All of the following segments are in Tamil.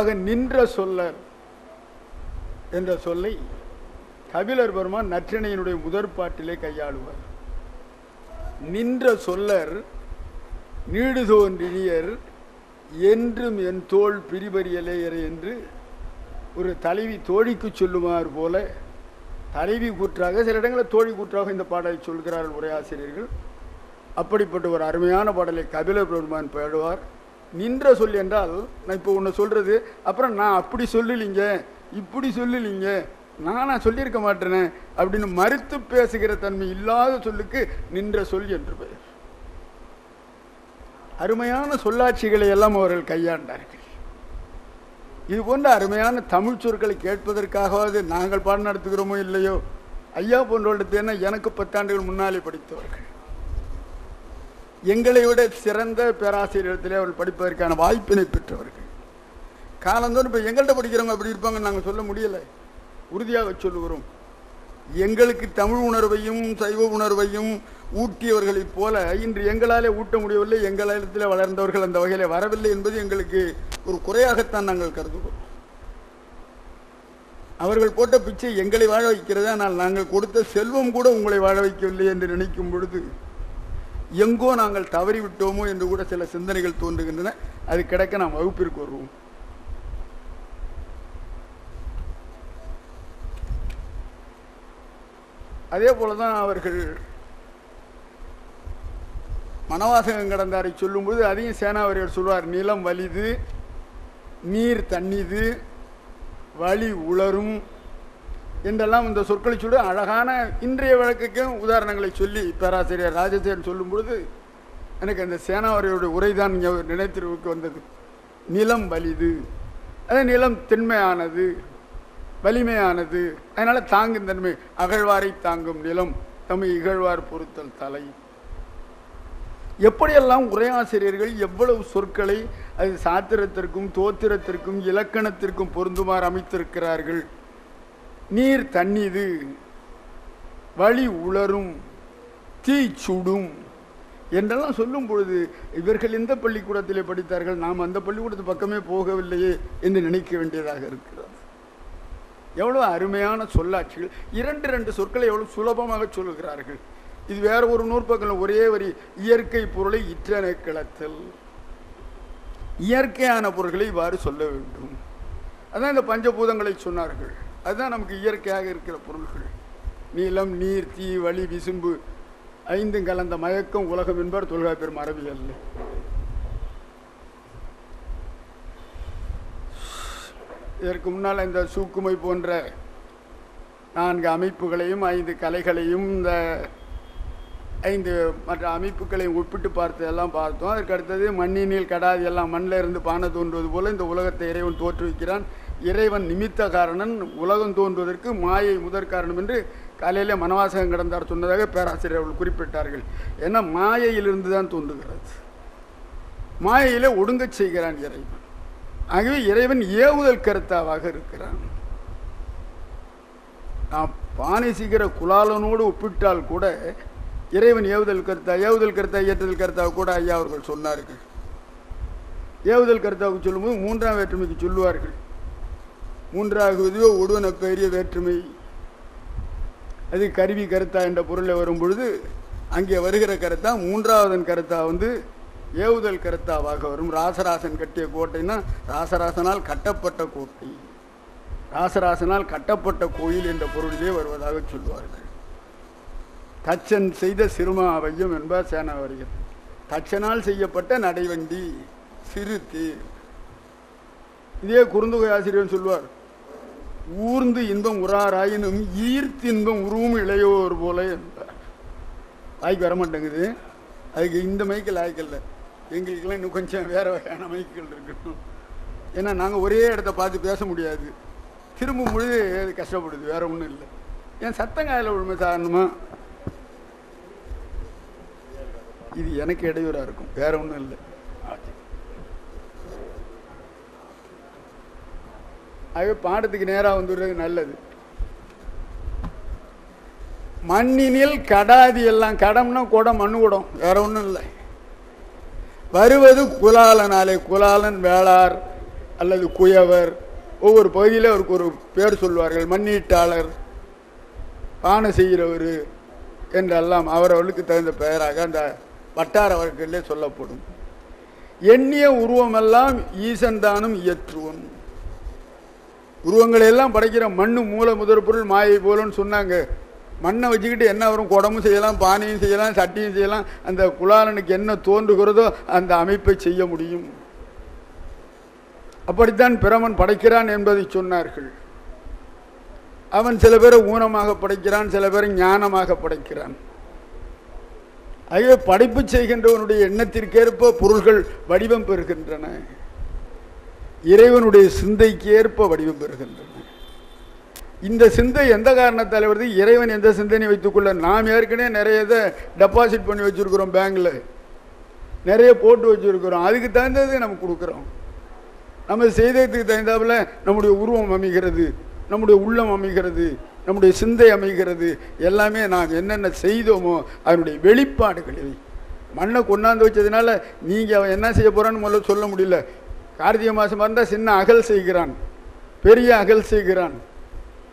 ஆக நின்ற சொல்லர் என்ற சொல்லை கபிலர் பெருமான் நற்றிணையினுடைய முதற் பாட்டிலே கையாளுவார். நின்ற சொல்லர் நீடு தோன்றினியர் என்றும் என் தோள் பிரிபறியலேயர் என்று ஒரு தலைவி தோழிக்கு சொல்லுமாறு போல தலைவி கூற்றாக சில இடங்களில் தோழி கூற்றாக இந்த பாடலை சொல்கிறார்கள் உரையாசிரியர்கள். அப்படிப்பட்ட ஒரு அருமையான பாடலை கபிலர் பெருமான் பாடுவார். நின்ற சொல் என்றால் நான் இப்போ ஒன்று சொல்கிறது அப்புறம் நான் அப்படி சொல்லலிங்க இப்படி சொல்லலிங்க நானா சொல்லியிருக்க மாட்டேனே அப்படின்னு மறுத்து பேசுகிற தன்மை இல்லாத சொல்லுக்கு நின்ற சொல் என்று பெயர். அருமையான சொல்லாட்சிகளை எல்லாம் அவர்கள் கையாண்டார்கள். இது போன்ற அருமையான தமிழ் சொற்களை கேட்பதற்காகவாவது நாங்கள் பாடம் நடத்துகிறோமோ இல்லையோ? ஐயா போன்றவர்களுக்கு எனக்கு பத்தாண்டுகள் முன்னாலே படித்தவர்கள். எங்களை விட சிறந்த பேராசிரியத்திலே அவர்கள் படிப்பதற்கான வாய்ப்பினை பெற்றவர்கள். காலந்தோறும் இப்போ எங்கள்கிட்ட படிக்கிறவங்க அப்படி இருப்பாங்கன்னு நாங்கள் சொல்ல முடியலை. உறுதியாக சொல்லுகிறோம். எங்களுக்கு தமிழ் உணர்வையும் சைவ உணர்வையும் ஊட்டியவர்களைப் போல இன்று எங்களாலே ஊட்ட முடியவில்லை எங்களிடத்தில் வளர்ந்தவர்கள் அந்த வகையில் வரவில்லை என்பது எங்களுக்கு ஒரு குறையாகத்தான் நாங்கள் கருதுகிறோம். அவர்கள் போட்ட பிச்சை எங்களை வாழ வைக்கிறது? ஆனால் நாங்கள் கொடுத்த செல்வம் கூட உங்களை வாழ வைக்கவில்லை என்று நினைக்கும் பொழுது எங்கோ நாங்கள் தவறிவிட்டோமோ என்று கூட சில சிந்தனைகள் தோன்றுகின்றன. அது கிடைக்க நாம் வகுப்பிற்கு வருவோம். அதே போலதான் அவர்கள் மனவாசகம் கடந்தாரை சொல்லும்போது அதையும் சேனாவரியர் சொல்வார். நிலம் வலிது நீர் தண்ணிது வழி உளரும் என்றெல்லாம் இந்த சொற்களை சொல்லி அழகான இன்றைய வழக்குக்கும் உதாரணங்களை சொல்லி பேராசிரியர் ராஜசேகரன் சொல்லும் பொழுது எனக்கு அந்த சேனாவரையோட உரைதான் நினைத்திருவுக்கு வந்தது. நிலம் வலிது. அது நிலம் திண்மையானது வலிமையானது. அதனால் தாங்கும் தன்மை அகழ்வாரை தாங்கும் நிலம் தம்மை இகழ்வார் பொருத்தல் தலை. எப்படியெல்லாம் உரையாசிரியர்கள் எவ்வளவு சொற்களை அது சாத்திரத்திற்கும் தோத்திரத்திற்கும் இலக்கணத்திற்கும் பொருந்துமாறு அமைத்திருக்கிறார்கள்? நீர் தண்ணீது வழி உளரும் தீ சுடும் என்றெல்லாம் சொல்லும் பொழுது இவர்கள் எந்த பள்ளிக்கூடத்திலே படித்தார்கள்? நாம் அந்த பள்ளிக்கூடத்து பக்கமே போகவில்லையே என்று நினைக்க வேண்டியதாக இருக்கிறது. எவ்வளோ அருமையான சொல்லாட்சிகள். இரண்டு ரெண்டு சொற்களை எவ்வளோ சுலபமாக சொல்லுகிறார்கள் இது வேற ஒரு நூற்பக்கம் ஒரே வரி இயற்கை பொருளை இற்றன கிளத்தல். இயற்கையான பொருட்களை இவ்வாறு சொல்ல வேண்டும். அதான் இந்த பஞ்சபூதங்களை சொன்னார்கள். அதுதான் நமக்கு இயற்கையாக இருக்கிற பொருள்கள். நீளம் நீர் தீ வலி விசும்பு ஐந்தும் கலந்த மயக்கம் உலகம் என்பார் தொல்காப்பியர் பெரும் அரபியல் இதற்கு முன்னால் இந்த சூக்குமை போன்ற நான்கு அமைப்புகளையும் ஐந்து கலைகளையும் இந்த ஐந்து மற்ற அமைப்புகளையும் ஒப்பிட்டு பார்த்ததெல்லாம் பார்த்தோம். அதற்கு அடுத்தது மண்ணினில் கடாதி எல்லாம் மண்ணில் இருந்து பானை தோன்றுவது போல் இந்த உலகத்தை இறைவன் தோற்றுவிக்கிறான். இறைவன் நிமித்த காரணன் உலகம் தோன்றுவதற்கு மாயை முதற் காரணம் என்று காலையில் மனவாசகம் கடந்தார் சொன்னதாக பேராசிரியர் அவர்கள் குறிப்பிட்டார்கள். ஏன்னா மாயையிலிருந்து தான் தோன்றுகிறது. மாயையிலே ஒடுங்கச் செய்கிறான் இறைவன். ஆகவே இறைவன் ஏவுதல் கருத்தாவாக இருக்கிறான். நாம் பானை சீக்கிர குலாலனோடு ஒப்பிட்டால் கூட இறைவன் ஏவுதல் கருத்தா ஏவுதல் கருத்தா ஏற்றுதல் கருத்தா கூட ஐயா அவர்கள் சொன்னார்கள். ஏவுதல் கருத்தாவுக்கு சொல்லும்போது மூன்றாம் வேற்றுமைக்கு சொல்லுவார்கள். மூன்றாகுவதோ ஒடுவன பெரிய வேற்றுமை. அது கருவி கருத்தா என்ற பொருளில் வரும் பொழுது அங்கே வருகிற கருத்தா மூன்றாவதன் கருத்தா வந்து ஏவுதல் கருத்தாவாக வரும். ராசராசன் கட்டிய கோட்டைன்னா ராசராசனால் கட்டப்பட்ட கோட்டை. ராசராசனால் கட்டப்பட்ட கோயில் என்ற பொருளிலே வருவதாக சொல்வார்கள். தச்சன் செய்த சிறுமாவையும் என்பார் சேனாவரிகள் தச்சனால் செய்யப்பட்ட நடைவண்டி சிறு தேர் இதே குறுந்தொகை ஆசிரியர் சொல்வார் ஊர்ந்து இன்பம் உறாராயினும் ஈர்த்து இன்பம் உருவும் இளையோர் போல. என்பார் வாய்க்கு வர மாட்டேங்குது அதுக்கு இந்த மைக்கில் லாய்க்கல்ல எங்களுக்கெல்லாம் இன்னும் கொஞ்சம் வேறு வகையான மைக்குகள் இருக்கணும். ஏன்னா நாங்கள் ஒரே இடத்த பார்த்து பேச முடியாது. திரும்பும் பொழுது அது கஷ்டப்படுது வேற ஒன்றும் இல்லை. ஏன் சத்தங்காயில் உண்மை சாதாரணமா இது எனக்கு இடையூறாக இருக்கும். வேறு ஒன்றும் இல்லை. அது பாடத்துக்கு நேராக வந்துடுறது நல்லது. மண்ணினில் கடாதி எல்லாம் கடம்னா குடம் மண்ணு குடம் வேற ஒன்றும் இல்லை. வருவது குலாலனாலே குலாலன் வேளார் அல்லது குயவர். ஒவ்வொரு பகுதியில் அவருக்கு ஒரு பேர் சொல்வார்கள் மண்ணீட்டாளர். பானை செய்கிறவர் என்றெல்லாம் அவரவர்களுக்கு தகுந்த பெயராக அந்த வட்டார வழக்கிலே சொல்லப்படும். எண்ணிய உருவமெல்லாம் ஈசன் தானும் இயற்றுவன் உருவங்களை எல்லாம் படைக்கிற மண் மூல முதற் பொருள் மாயை போலன்னு சொன்னாங்க. மண்ணை வச்சுக்கிட்டு என்ன வரும்? குடமும் செய்யலாம் பானையும் செய்யலாம் சட்டியும் செய்யலாம். அந்த குலாலனுக்கு என்ன தோன்றுகிறதோ அந்த அமைப்பை செய்ய முடியும். அப்படித்தான் பிரமன் படைக்கிறான் என்பதை சொன்னார்கள். அவன் சில பேரை ஊனமாக படைக்கிறான் சில பேரை ஞானமாக படைக்கிறான். ஆகவே படைப்பு செய்கின்றவனுடைய எண்ணத்திற்கேற்ப பொருள்கள் வடிவம் பெறுகின்றன. இறைவனுடைய சிந்தைக்கு ஏற்ப வடிவம் பெறுகின்றன இந்த சிந்தை எந்த காரணத்தால் வருது இறைவன் எந்த சிந்தனை வைத்துக்கொள்ள நாம் ஏற்கனவே நிறைய இதை டெபாசிட் பண்ணி வச்சுருக்கிறோம் பேங்கில் நிறைய போட்டு வச்சுருக்கிறோம். அதுக்கு தகுந்தது நம்ம கொடுக்குறோம். நம்ம செய்ததுக்கு தகுந்தாப்புல நம்முடைய உருவம் அமைகிறது நம்முடைய உள்ளம் அமைகிறது நம்முடைய சிந்தை அமைகிறது. எல்லாமே நாம் என்னென்ன செய்தோமோ அதனுடைய வெளிப்பாடுகள் மண்ணை கொண்டாந்து வச்சதுனால நீங்கள் அவன் என்ன செய்ய போகிறான்னு முதல்ல சொல்ல முடியல. கார்த்திகை மாதம் வந்தால் சின்ன அகல் செய்கிறான் பெரிய அகல் செய்கிறான்.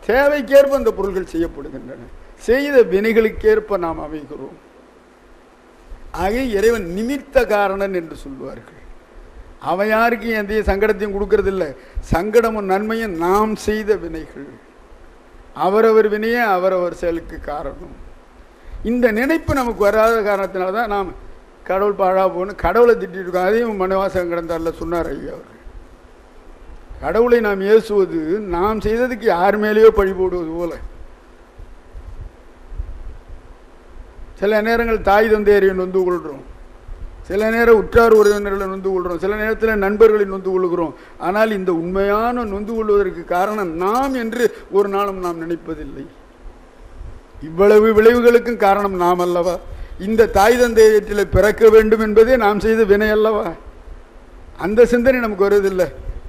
தேவைக்கேற்ப அந்த பொருள்கள் செய்யப்படுகின்றன. செய்த வினைகளுக்கேற்ப நாம் அமைகிறோம். ஆக இறைவன் நிமித்த காரணன் என்று சொல்வார்கள். அவன் யாருக்கும் எந்த சங்கடத்தையும் கொடுக்கறதில்ல. சங்கடமும் நன்மையும் நாம் செய்த வினைகள். அவரவர் வினையே அவரவர் செயலுக்கு காரணம். இந்த நினைப்பு நமக்கு வராத காரணத்தினால தான் நாம் கடவுள் பாழா போகணும். கடவுளை திட்டிருக்கோம் அதையும் மனவாசகம் கிடந்தார்ல சொன்னார் ஐயா அவர். கடவுளை நாம் ஏசுவது நாம் செய்ததுக்கு யார் மேலேயோ பழி போடுவது போல. சில நேரங்கள் தாய் தந்தையரை நொந்து கொள்கிறோம் சில நேரம் உற்றார் உறவினர்களை நொந்து கொள்கிறோம் சில நேரத்தில் நண்பர்களை நொந்து கொள்கிறோம். ஆனால் இந்த உண்மையான நொந்து கொள்வதற்கு காரணம் நாம் என்று ஒரு நாளும் நாம் நினைப்பதில்லை. இவ்வளவு விளைவுகளுக்கும் காரணம் நாம் அல்லவா? இந்த தாய் தந்தையத்தில் பிறக்க வேண்டும் என்பதே நாம் செய்த வினை அல்லவா? அந்த சிந்தனை நமக்கு வருவதில்லை.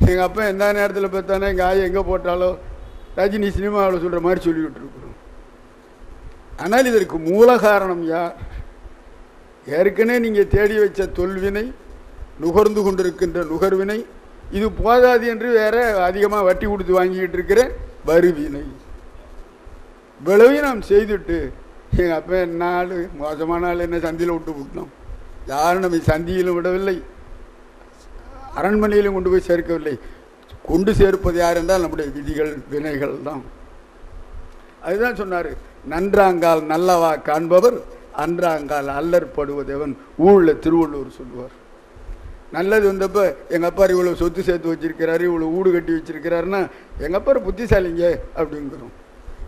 எங்கள் அப்பா எந்த நேரத்தில் பார்த்தானே எங்கள் ஆய் எங்கே போட்டாலோ ரஜினி சினிமாவில் சொல்கிற மாதிரி சொல்லிக்கிட்டு இருக்கிறோம் ஆனால் இதற்கு மூல காரணம் யார்? ஏற்கனவே நீங்கள் தேடி வச்ச தொல்வினை நுகர்ந்து கொண்டிருக்கின்ற நுகர்வினை இது போதாது என்று வேற அதிகமாக வட்டி கொடுத்து வாங்கிக்கிட்டு இருக்கிற வருவினை. விளைவையும் நாம் செய்துட்டு எங்கள் அப்பா என்ன ஆள் மோசமான ஆள் என்ன சந்தியில் விட்டு விட்டோம் யாரும் நம்ம சந்தியிலும் விடவில்லை. அரண்மனையிலும் கொண்டு போய் சேர்க்கவில்லை. கொண்டு சேர்ப்பது யார் என்றால் நம்முடைய விதிகள் வினைகள் தான். அதுதான் சொன்னார். நன்றாங்கால் நல்லவா காண்பவர் அன்றாங்கால் அல்லற்படுவதேவன் ஊழில் திருவள்ளுவர் சொல்லுவார். நல்லது வந்தப்போ எங்கள் அப்பா இவ்வளோ சொத்து சேர்த்து வச்சிருக்கிறாரு இவ்வளோ வீடு கட்டி வச்சிருக்கிறாருன்னா எங்கள் அப்பா புத்திசாலிங்க அப்படிங்கிறோம்.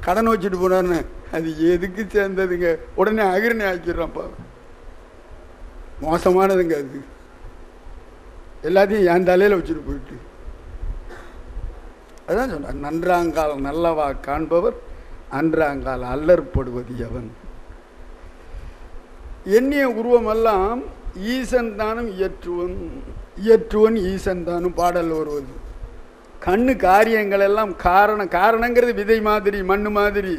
கடன் வச்சுட்டு போனார்னு அது எதுக்கு சேர்ந்ததுங்க? உடனே அகிரணி ஆக்கிடுறான்ப்பா மோசமானதுங்க அது. எல்லாத்தையும் என் தலையில் வச்சுட்டு போயிட்டு. அதான் சொன்னார் நன்றாங்கால் நல்லவா காண்பவர் அன்றாங்கால் அல்லற்படுவது எவன்? எண்ணிய உருவமெல்லாம் ஈசன் தானும் இயற்றுவன் இயற்றுவன் ஈசன் தானும் பாடல் வருவது. கண்ணு காரியங்கள் எல்லாம் காரணம் காரணங்கிறது விதை மாதிரி மண் மாதிரி.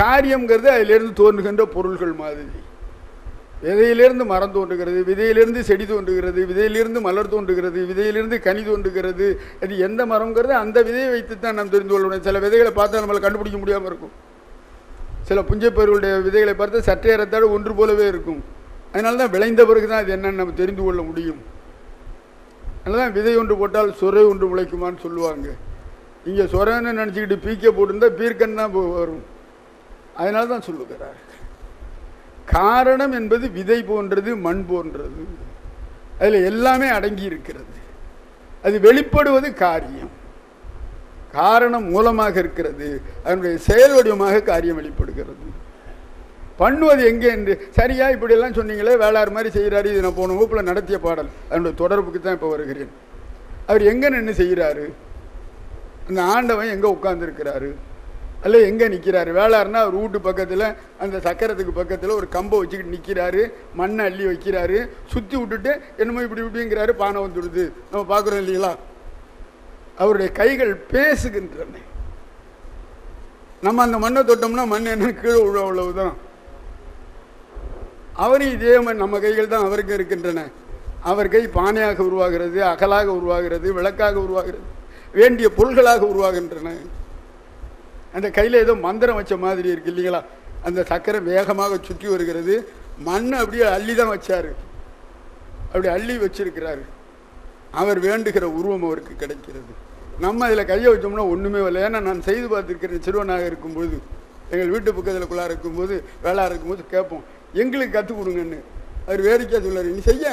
காரியங்கிறது அதிலிருந்து தோன்றுகின்ற பொருள்கள் மாதிரி. விதையிலிருந்து மரம் தோன்றுகிறது விதையிலிருந்து செடி தோன்றுகிறது விதையிலிருந்து மலர் தோன்றுகிறது விதையிலிருந்து கனி தோன்றுகிறது. அது எந்த மரம்ங்கிறது அந்த விதையை வைத்து தான் நாம் தெரிந்து கொள்ளணும். சில விதைகளை பார்த்தா நம்மளை கண்டுபிடிக்க முடியாமல் இருக்கும். சில புஞ்சப்பேர்களுடைய விதைகளை பார்த்து சற்றேறத்தாடு ஒன்று போலவே இருக்கும். அதனால தான் விளைந்த பிறகு தான் அது என்னன்னு நம்ம தெரிந்து கொள்ள முடியும். தான் விதை ஒன்று போட்டால் சுரை ஒன்று உழைக்குமான்னு சொல்லுவாங்க. இங்கே சுரன்னு நினச்சிக்கிட்டு பீக்க போட்டிருந்தா பீர்க்கன் தான் வரும். அதனால தான் சொல்லுகிறார். காரணம் என்பது விதை போன்றது மண் போன்றது. அதில் எல்லாமே அடங்கி இருக்கிறது. அது வெளிப்படுவது காரியம். காரணம் மூலமாக இருக்கிறது. அதனுடைய செயல் வடிவமாக காரியம் வெளிப்படுகிறது. பண்ணுவது எங்கே என்று? சரியா இப்படியெல்லாம் சொன்னீங்களே வேளார் மாதிரி செய்கிறாரு இது நான் போன வகுப்பில் நடத்திய பாடல். அதனுடைய தொடர்புக்கு தான் இப்போ வருகிறேன். அவர் எங்கே நின்று செய்கிறாரு? அந்த ஆண்டவன் எங்கே உட்கார்ந்துருக்கிறாரு? அல்ல எங்கே நிற்கிறாரு வேளார்னா அவர் வீட்டு பக்கத்தில் அந்த சக்கரத்துக்கு பக்கத்தில் ஒரு கம்பை வச்சுக்கிட்டு நிற்கிறாரு மண்ணை அள்ளி வைக்கிறாரு சுற்றி விட்டுட்டு என்னமோ இப்படி இப்படிங்கிறாரு பானை வந்துடுது. நம்ம பார்க்குறோம் இல்லைங்களா? அவருடைய கைகள் பேசுகின்றன. நம்ம அந்த மண்ணை தொட்டோம்னா மண் என்ன? கீழே விழ அவ்வளவுதான் அவரும் இதே மாதிரி நம்ம கைகள் தான் அவருக்கு இருக்கின்றன. அவர் கை பானையாக உருவாகிறது அகலாக உருவாகிறது விளக்காக உருவாகிறது வேண்டிய பொருள்களாக உருவாகின்றன. அந்த கையில் ஏதோ மந்திரம் வச்ச மாதிரி இருக்கு இல்லைங்களா? அந்த சக்கரை வேகமாக சுற்றி வருகிறது. மண் அப்படியே அள்ளி தான் வச்சார். அப்படி அள்ளி வச்சிருக்கிறாரு. அவர் வேண்டுகிற உருவம் அவருக்கு கிடைக்கிறது. நம்ம அதில் கையை வச்சோம்னா ஒன்றுமே இல்லை ஏன்னா நான் செய்து பார்த்துருக்கிறேன். சிறுவனாக இருக்கும்போது எங்கள் வீட்டு பக்கத்தில் குள்ளா இருக்கும்போது வேளாக இருக்கும்போது கேட்போம். எங்களுக்கு கற்றுக் கொடுங்கன்னு. அவர் வேடிக்கையாக சொல்லார் நீ செய்ய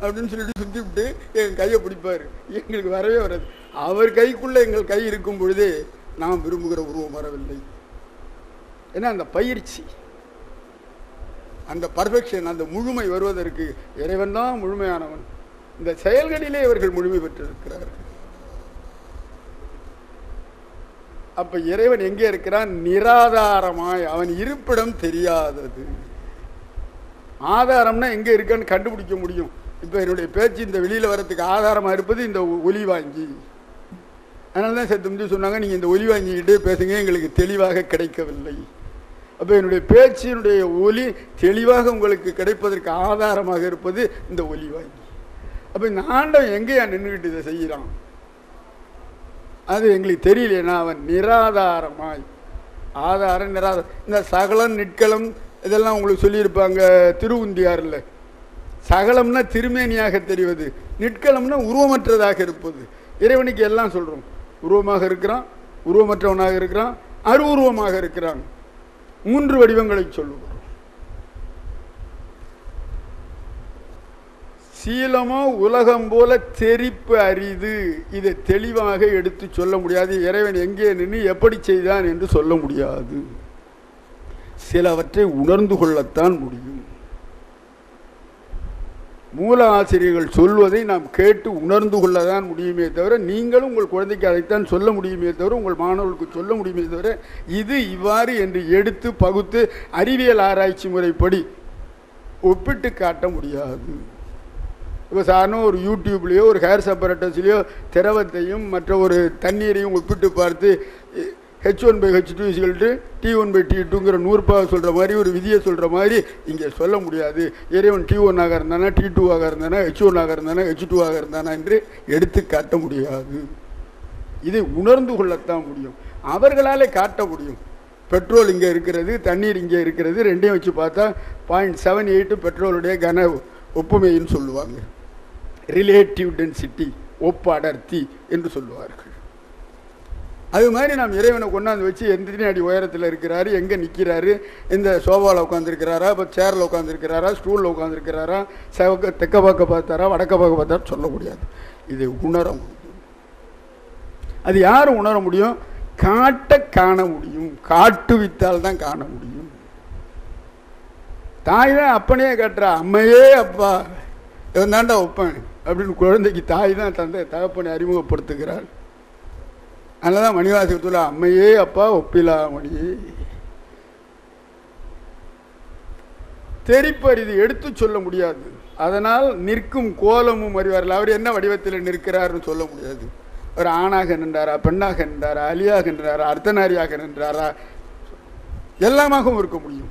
அப்படின்னு சொல்லிட்டு சுற்றி விட்டு எங்கள் கையை பிடிப்பார். எங்களுக்கு வரவே வராது. அவர் கைக்குள்ளே எங்கள் கை இருக்கும் பொழுதே நாம் விரும்புகிற உருவம் வரவில்லை. ஏன்னா அந்த பயிற்சி அந்த பர்ஃபெக்ஷன் அந்த முழுமை வருவதற்கு இறைவன் தான் முழுமையானவன். இந்த செயல்களிலே இவர்கள் முழுமை பெற்றிருக்கிறார்கள். அப்ப இறைவன் எங்கே இருக்கிறான்? நிராதாரமாய் அவன் இருப்பிடம் தெரியாதது. ஆதாரம்னா எங்கே இருக்கான்னு கண்டுபிடிக்க முடியும். இப்போ என்னுடைய பேச்சு இந்த வெளியில் வரத்துக்கு ஆதாரமாக இருப்பது இந்த ஒ- ஒலி வாங்கி. அதனால தான் சேர்த்து முடிஞ்சு சொன்னாங்க நீங்கள் இந்த ஒலி வாங்கிக்கிட்டே பேசுங்க எங்களுக்கு தெளிவாக கிடைக்கவில்லை. அப்போ என்னுடைய பேச்சினுடைய ஒலி தெளிவாக உங்களுக்கு கிடைப்பதற்கு ஆதாரமாக இருப்பது இந்த ஒலி வாங்கி. அப்போ இந்த ஆண்டவன் எங்கேயா நின்றுக்கிட்டு இதை செய்கிறான்? அது எங்களுக்கு தெரியலையே நான் அவன் நிராதாரமாய். ஆதாரம் நிராதாரம் இந்த சகலம் நிட்கலம் இதெல்லாம் உங்களுக்கு சொல்லியிருப்பாங்க திருவுந்தியாரில். சகலம்னா திருமேனியாக தெரிவது நிற்கலம்னா உருவமற்றதாக இருப்பது. இறைவனுக்கு எல்லாம் சொல்கிறோம் உருவமாக இருக்கிறான் உருவமற்றவனாக இருக்கிறான் அருவுருவமாக இருக்கிறான். மூன்று வடிவங்களை சொல்லுவோம். சீலமோ உலகம் போல தெரிப்பு அரிது. இதை தெளிவாக எடுத்து சொல்ல முடியாது. இறைவன் எங்கே நின்று எப்படி செய்தான் என்று சொல்ல முடியாது. சிலவற்றை உணர்ந்து கொள்ளத்தான் முடியும். மூல ஆசிரியர்கள் சொல்வதை நாம் கேட்டு உணர்ந்து கொள்ளதான் முடியுமே தவிர நீங்களும் உங்கள் குழந்தைக்கு அதைத்தான் சொல்ல முடியுமே தவிர உங்கள் மாணவர்களுக்கு சொல்ல முடியுமே தவிர இது இவ்வாறு என்று எடுத்து பகுத்து அறிவியல் ஆராய்ச்சி முறைப்படி ஒப்பிட்டு காட்ட முடியாது. இப்போ சாதாரண ஒரு யூடியூப்லேயோ ஒரு ஹேர் செப்பரேட்டர்ஸ்லேயோ திரவத்தையும் மற்ற ஒரு தண்ணீரையும் ஒப்பிட்டு பார்த்து H one by H two இஸ்கல்ட்டு D one by D டூங்கிற நூறுபா சொல்கிற மாதிரி ஒரு விதியை சொல்கிற மாதிரி இங்கே சொல்ல முடியாது. இறைவன் டி ஒன்னாக இருந்தானா டி டூவாக இருந்தானா ஹெச் ஒன்னாக இருந்தானா ஹெச் டூவாக இருந்தானா என்று எடுத்து காட்ட முடியாது. இதை உணர்ந்து கொள்ளத்தான் முடியும். அவர்களாலே காட்ட முடியும். பெட்ரோல் இங்கே இருக்கிறது தண்ணீர் இங்கே இருக்கிறது ரெண்டையும் வச்சு பார்த்தா பாயிண்ட் செவன் எயிட்டு பெட்ரோலுடைய கன ஒப்புமைன்னு சொல்லுவாங்க. ரிலேட்டிவ் டென்சிட்டி ஒப்பு அடர்த்தி என்று சொல்லுவார்கள். அது மாதிரி நாம் இறைவனை கொண்டாந்து வச்சு எத்தனை அடி உயரத்தில் இருக்கிறாரு எங்கே நிற்கிறாரு இந்த சோஃபாவில் உட்காந்துருக்கிறாரா இப்போ சேரில் உட்காந்துருக்கிறாரா ஸ்டூலில் உட்காந்துருக்கிறாரா செவக்க தெக்க பார்க்க பார்த்தாரா வடக்க பார்க்க பார்த்தாரா சொல்ல முடியாது. இதை உணர முடியும். அது யார் உணர முடியும்? காட்ட காண முடியும். காட்டுவித்தால் தான் காண முடியும். தாய் தான் அப்பனே காட்டுறா அம்மையே அப்பா இவன் தாண்டா ஒப்பன் அப்படின்னு குழந்தைக்கு தாய் தான் தந்தை தகப்பனை அறிமுகப்படுத்துகிறாள். அதனால தான் மணிவாசகத்தில் அம்மையே அப்பா ஒப்பிலா மணி. தெரிப்பறிது எடுத்து சொல்ல முடியாது. அதனால் நிற்கும் கோலமும் அறிவார்கள். அவர் என்ன வடிவத்தில் நிற்கிறார்னு சொல்ல முடியாது. அவர் ஆணாக நின்றாரா பெண்ணாக நின்றாரா அலியாக நின்றாரா அர்த்தநாரியாக நின்றாரா? எல்லாமாகவும் இருக்க முடியும்.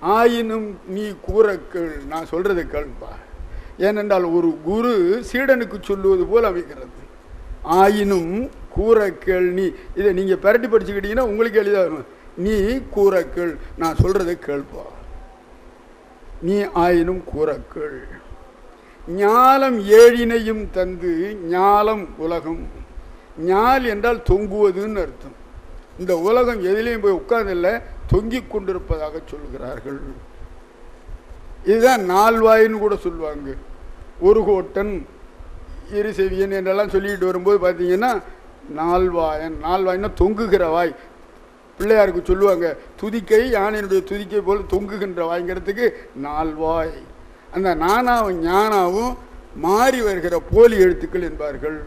ஆயினும் நீ கூற கேள். நான் சொல்றதை கேள்பா ஏனென்றால் ஒரு குரு சீடனுக்கு சொல்லுவது போல் அமைக்கிறது ஆயினும் கூறக்கள் கேள் நீ. இதை நீங்கள் பரட்டி படிச்சுக்கிட்டீங்கன்னா உங்களுக்கு எளிதாக வரும் நீ கூறக்கள் நான் சொல்கிறத கேள்ப்பா நீ ஆயினும் கூறக்கள் ஞாலம் ஏழினையும் தந்து ஞாலம் உலகம். ஞால் என்றால் தொங்குவதுன்னு அர்த்தம். இந்த உலகம் எதிலையும் போய் உட்கார்ந்தில்ல தொங்கிக் கொண்டிருப்பதாக சொல்கிறார்கள். இதுதான் நால்வாயின்னு கூட சொல்லுவாங்க. ஒரு கோட்டன் இரு செவியன் என்றெல்லாம் சொல்லிட்டு வரும்போது பார்த்தீங்கன்னா நால்வாயன் நால்வாயின்னா தொங்குகிற வாய். பிள்ளையாருக்கு சொல்லுவாங்க துதிக்கை யானையினுடைய துதிக்கை போல் தொங்குகின்ற வாய்ங்கிறதுக்கு நால்வாய். அந்த நானாவும் ஞானாவும் மாறி வருகிற போலி எழுத்துக்கள் என்பார்கள்.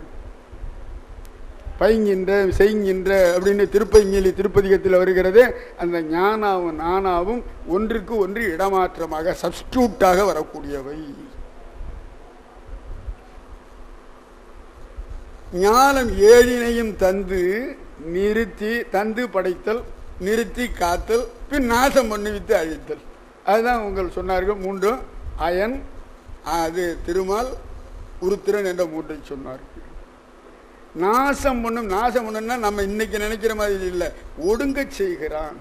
பைங்கின்ற செய்கின்ற அப்படின்னு திருப்பைங்கிலி திருப்பதிகத்தில் வருகிறது. அந்த ஞானாவும் நானாவும் ஒன்றுக்கு ஒன்று இடமாற்றமாக சப்ஸ்டியூட்டாக வரக்கூடியவை. ஞானம் ஏழினையும் தந்து நிறுத்தி தந்து படைத்தல் நிறுத்தி காத்தல் பின் நாசம் பண்ணுவித்து அழித்தல். அதுதான் உங்கள் சொன்னார்கள் மூன்றும் அயன் அது திருமால் உருத்திரன் என்ற மூன்றை சொன்னார்கள் நாசம் பண்ணும் நாசம் பண்ணுன்னா நம்ம இன்னைக்கு நினைக்கிற மாதிரி இல்லை. ஒடுங்க செய்கிறான்.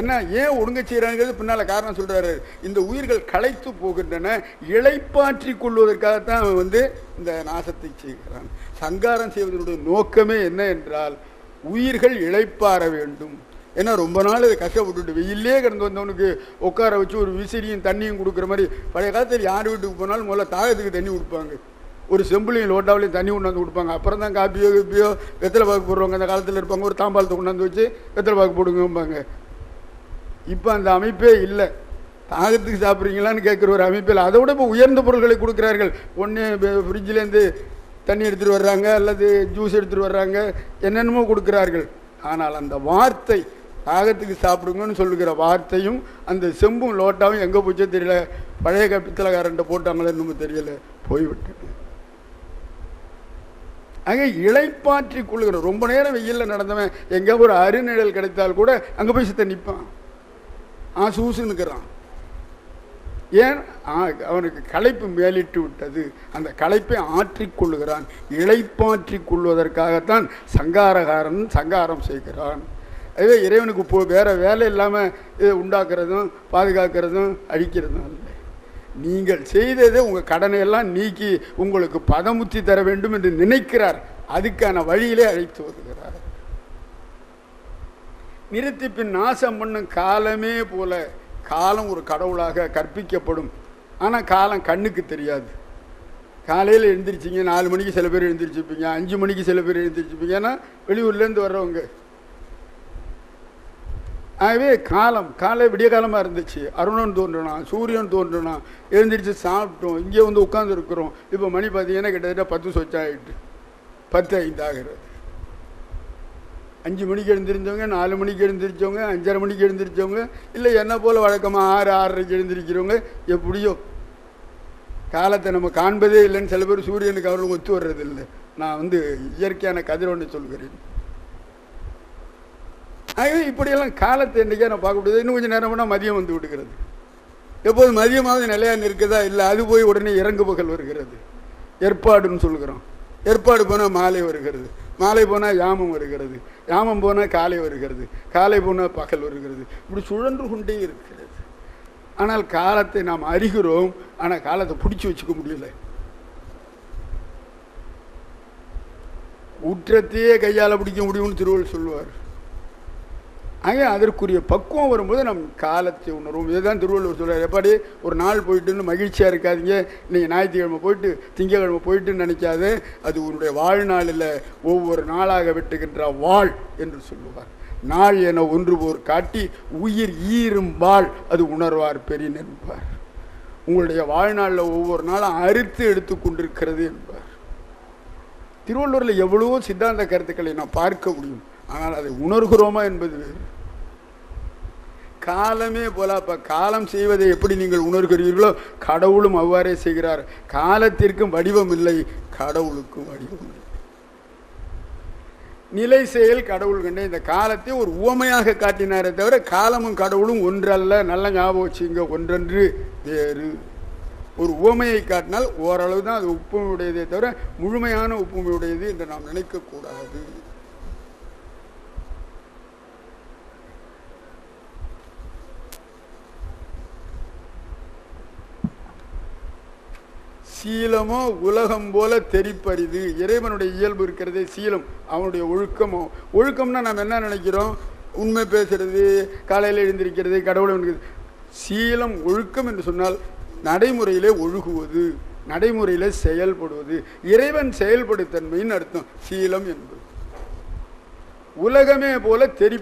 என்ன ஏன் ஒடுங்க செய்கிறாங்கிறது பின்னால் காரணம் சொல்கிறாரு இந்த உயிர்கள் களைத்து போகின்றன இழைப்பாற்றி கொள்வதற்காகத்தான் அவன் வந்து இந்த நாசத்தை செய்கிறான். சங்காரம் செய்வதனுடைய நோக்கமே என்ன என்றால் உயிர்கள் இழைப்பாற வேண்டும். ஏன்னா ரொம்ப நாள் இதை கஷ்டப்பட்டுட்டு வெயிலே கிடந்து வந்தவனுக்கு உட்கார வச்சு ஒரு விசிறியும் தண்ணியும் கொடுக்குற மாதிரி பழைய காலத்தில் யார் வீட்டுக்கு போனாலும் முதல்ல தாகத்துக்கு தண்ணி கொடுப்பாங்க. ஒரு செம்பிளையும் லோட்டாவிலையும் தண்ணி கொண்டாந்து கொடுப்பாங்க. அப்புறம் தான் காப்பியோ கப்பியோ வெத்தலை பாக்கு போடுறவங்க அந்த காலத்தில் இருப்பாங்க. ஒரு தாம்பாலத்தை கொண்டாந்து வச்சு வெத்தலை பாக்கு போடுங்கம்பாங்க. இப்போ அந்த அமைப்பே இல்லை. தாகத்துக்கு சாப்பிட்றீங்களான்னு கேட்குற ஒரு அமைப்பில் அதை விட இப்போ உயர்ந்த பொருட்களை கொடுக்குறார்கள். ஒன்று ஃப்ரிட்ஜிலேருந்து தண்ணி எடுத்துகிட்டு வர்றாங்க அல்லது ஜூஸ் எடுத்துகிட்டு வர்றாங்க என்னென்னமோ கொடுக்குறார்கள். ஆனால் அந்த வார்த்தை தாகத்துக்கு சாப்பிடுங்கன்னு சொல்லுகிற வார்த்தையும் அந்த செம்பும் லோட்டாவும் எங்கே போச்சோ தெரியல. பழைய கப்பித்தலகாரன்ட்ட போட்டாங்களோ இன்னமும் தெரியல. போய்விட்டு அங்கே இழைப்பாற்றி கொள்ளுகிற ரொம்ப நேரம் வெயிலில் நடந்தவன் எங்கே ஒரு அருநிழல் கிடைத்தால் கூட அங்கே போய் சித்த நிற்பான் ஆ சூசு ஏன்? அவனுக்கு களைப்பு மேலிட்டு விட்டது. அந்த களைப்பை ஆற்றிக்கொள்ளுகிறான் கொள்ளுகிறான். கொள்வதற்காகத்தான் சங்காரகாரன் சங்காரம் செய்கிறான். அதுவே இறைவனுக்கு போ வேறு வேலை இல்லாமல் இதை உண்டாக்குறதும் பாதுகாக்கிறதும் அழிக்கிறதும் இல்லை. நீங்கள் செய்ததை உங்கள் கடனையெல்லாம் நீக்கி உங்களுக்கு பதமுத்தி தர வேண்டும் என்று நினைக்கிறார். அதுக்கான வழியிலே அழைத்து வருகிறார். நிறுத்தி பின் நாசம் பண்ணும் காலமே போல காலம் ஒரு கடவுளாக கற்பிக்கப்படும். ஆனால் காலம் கண்ணுக்கு தெரியாது. காலையில் எழுந்திரிச்சிங்க நாலு மணிக்கு சில பேர் எழுந்திரிச்சிருப்பீங்க அஞ்சு மணிக்கு சில பேர் எழுந்திரிச்சிருப்பீங்க. ஏன்னா வெளியூர்லேருந்து வர்றவங்க. ஆகவே காலம் காலை விடிய காலமாக இருந்துச்சு. அருணன் தோன்றினான் சூரியன் தோன்றினான் எழுந்திரிச்சு சாப்பிட்டோம் இங்கே வந்து உட்காந்துருக்குறோம் இப்போ மணி பார்த்தீங்கன்னா கிட்டத்தட்ட பத்து சொச்சம் ஆகிட்டு பத்து ஐந்து ஆகிறது அஞ்சு மணிக்கு எழுந்திருந்தவங்க நாலு மணிக்கு எழுந்திரிச்சவங்க அஞ்சரை மணிக்கு எழுந்திரிச்சவங்க இல்லை என்ன போல் வழக்கமாக ஆறு ஆறரைக்கு எழுந்திரிக்கிறவங்க எப்படியோ? காலத்தை நம்ம காண்பதே இல்லைன்னு சில பேர் சூரியனுக்கு அவர்களுக்கு ஒத்து வர்றது இல்லை நான் வந்து இயற்கையான கதிர் ஒன்று சொல்கிறேன். ஆகவே இப்படியெல்லாம் காலத்தை இன்றைக்கே நான் பார்க்க முடியாது. இன்னும் கொஞ்சம் நேரம் போனால் மதியம் வந்து விடுகிறது. எப்போது மதியமாவது நிலையாக நிற்குதா? இல்லை அது போய் உடனே இறங்கு வருகிறது. ஏற்பாடுன்னு சொல்கிறோம். ஏற்பாடு போனால் மாலை வருகிறது. மாலை போனால் யாமம் வருகிறது யாமம் போனால் காலை வருகிறது காலை போனால் பகல் வருகிறது. இப்படி சுழன்று கொண்டே இருக்கிறது. ஆனால் காலத்தை நாம் அறிகிறோம் ஆனால் காலத்தை பிடிச்சி வச்சுக்க முடியல. குற்றத்தையே கையால் பிடிக்க முடியும்னு திருவள்ளுவர் சொல்லுவார். ஆக அதற்குரிய பக்குவம் வரும்போது நம் காலத்தை உணர்வோம். இதுதான் திருவள்ளுவர் சொல்கிறார் எப்படி? ஒரு நாள் போயிட்டுன்னு மகிழ்ச்சியாக இருக்காதீங்க. நீங்கள் ஞாயிற்றுக்கிழமை போயிட்டு திங்கக்கிழமை போயிட்டுன்னு நினைக்காது. அது உன்னுடைய வாழ்நாளில் ஒவ்வொரு நாளாக வெட்டுகின்ற வாழ் என்று சொல்லுவார். நாள் என ஒன்று போர் காட்டி உயிர் ஈரும் வாழ் அது உணர்வார் பெரியன் என்பார் உங்களுடைய வாழ்நாளில் ஒவ்வொரு நாளும் அறுத்து எடுத்து கொண்டிருக்கிறது என்பார். திருவள்ளூரில் எவ்வளவோ சித்தாந்த கருத்துக்களை நான் பார்க்க முடியும். ஆனால் அதை உணர்கிறோமா என்பது வேறு. காலமே போல அப்போ காலம் செய்வதை எப்படி நீங்கள் உணர்கிறீர்களோ கடவுளும் அவ்வாறே செய்கிறார். காலத்திற்கும் வடிவம் இல்லை கடவுளுக்கும் வடிவம் இல்லை. நிலை செயல் கடவுள் கண்டே இந்த காலத்தை ஒரு உவமையாக காட்டினாரே தவிர காலமும் கடவுளும் ஒன்றல்ல நல்ல ஞாபகம் வச்சுங்க ஒன்றன்று வேறு. ஒரு உவமையை காட்டினால் ஓரளவு தான் அது ஒப்புமையுடையதே தவிர முழுமையான ஒப்புமையுடையது என்று நாம் நினைக்கக்கூடாது. சீலமோ உலகம் போல தெரிப்பறிது. இறைவனுடைய இயல்பு இருக்கிறதே சீலம் அவனுடைய ஒழுக்கமோ. ஒழுக்கம்னா நம்ம என்ன நினைக்கிறோம்? உண்மை பேசுறது காலையில் எழுந்திருக்கிறது கடவுளை சீலம் ஒழுக்கம் என்று சொன்னால் நடைமுறையிலே ஒழுகுவது நடைமுறையில் செயல்படுவது. இறைவன் செயல்படுத்தன்மைன்னு அர்த்தம். சீலம் என்பது. உலகமே போல தெரி